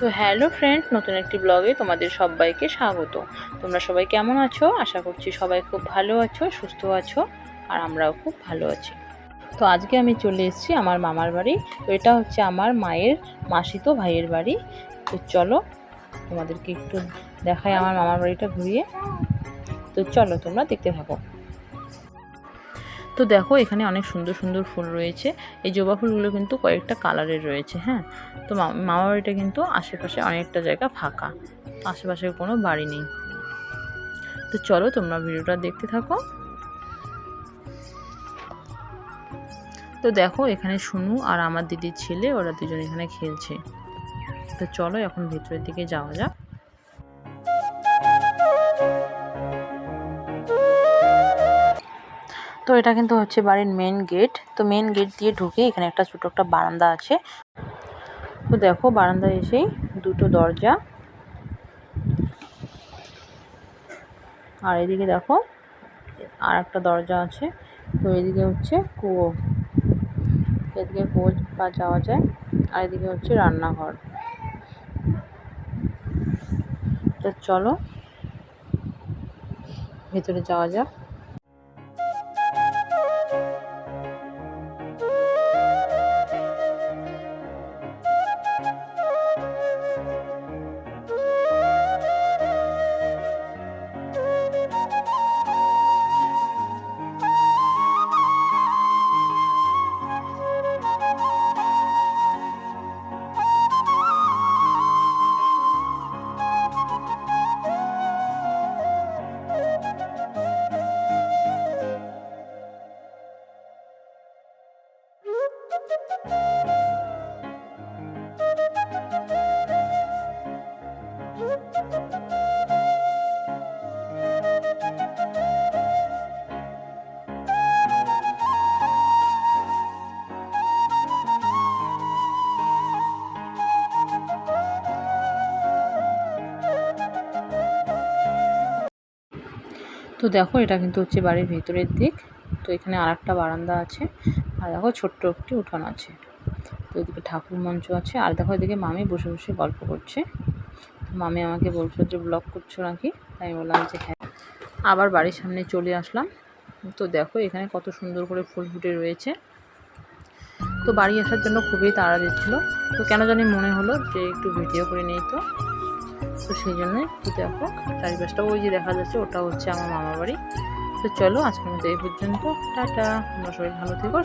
তো hello friends, নতুন একটি ব্লগে তোমাদের সবাইকে স্বাগত। তোমরা সবাই কেমন আছো? আশা করছি সবাই খুব ভালো আছো, সুস্থ আছো, আর আমরাও খুব ভালো আছি। তো আজকে আমি চলে এসেছি আমার মামার বাড়ি। তো এটা হচ্ছে আমার মায়ের মাসিতো ভাইয়ের বাড়ি। তো চলো তোমাদেরকে একটু দেখাই আমার মামার বাড়িটা ঘুরিয়ে। তো চলো তোমরা দেখতে থাকো। তো দেখো, এখানে অনেক সুন্দর সুন্দর ফুল রয়েছে। এই জবা ফুলগুলো কিন্তু কয়েকটা কালারের রয়েছে হ্যাঁ? তো মামা বাড়িটা কিন্তু আশেপাশে অনেকটা জায়গা ফাঁকা। আশেপাশে কোনো বাড়ি নেই। তো চলো, তোমরা ভিডিওটা দেখতে থাকো। তো দেখো, এখানে শুনু আর আমার দিদির ছেলে, ওরা দুজন এখানে খেলছে। তো চলো, এখন ভেতরের দিকে যাওয়া যাক। তো এটা কিন্তু হচ্ছে বাড়ির মেন গেট তো মেন গেট দিয়ে ঢুকে এখানে একটা ছোটো একটা বারান্দা আছে। তো দেখো বারান্দায় এসেই দুটো দরজা। আর এদিকে দেখো আর একটা দরজা আছে, তো এদিকে হচ্ছে কুয়ো। এদিকে কুয়ো বা যাওয়া যায়, আর এদিকে হচ্ছে রান্নাঘর। তো চলো, ভেতরে যাওয়া যাক। তো দেখো এটা কিন্তু হচ্ছে বাড়ির ভেতরের দিক। তো এখানে আর একটা বারান্দা আছে। আর দেখো ছোট্ট একটি উঠোন আছে। তো এদিকে ঠাকুর মঞ্চ আছে। আর দেখো এদিকে মামি বসে বসে গল্প করছে। মামি আমাকে বলছো যে, ব্লগ করছ নাকি? আমি বললাম যে হ্যাঁ। আবার বাড়ির সামনে চলে আসলাম। তো দেখো এখানে কত সুন্দর করে ফুল ফুটে রয়েছে। তো বাড়ি আসার জন্য খুবই তাড়া দিচ্ছিল। তো কেন জানি মনে হলো যে, একটু ভিডিও করে নেই তো। তো সেই জন্যে দেখো চারিপাশটা ওই যে দেখা যাচ্ছে, ওটা হচ্ছে আমার মামা বাড়ি। তো চলো আজকের মতো এই পর্যন্ত। টাটা তোমরা সবাই ভালো থেকো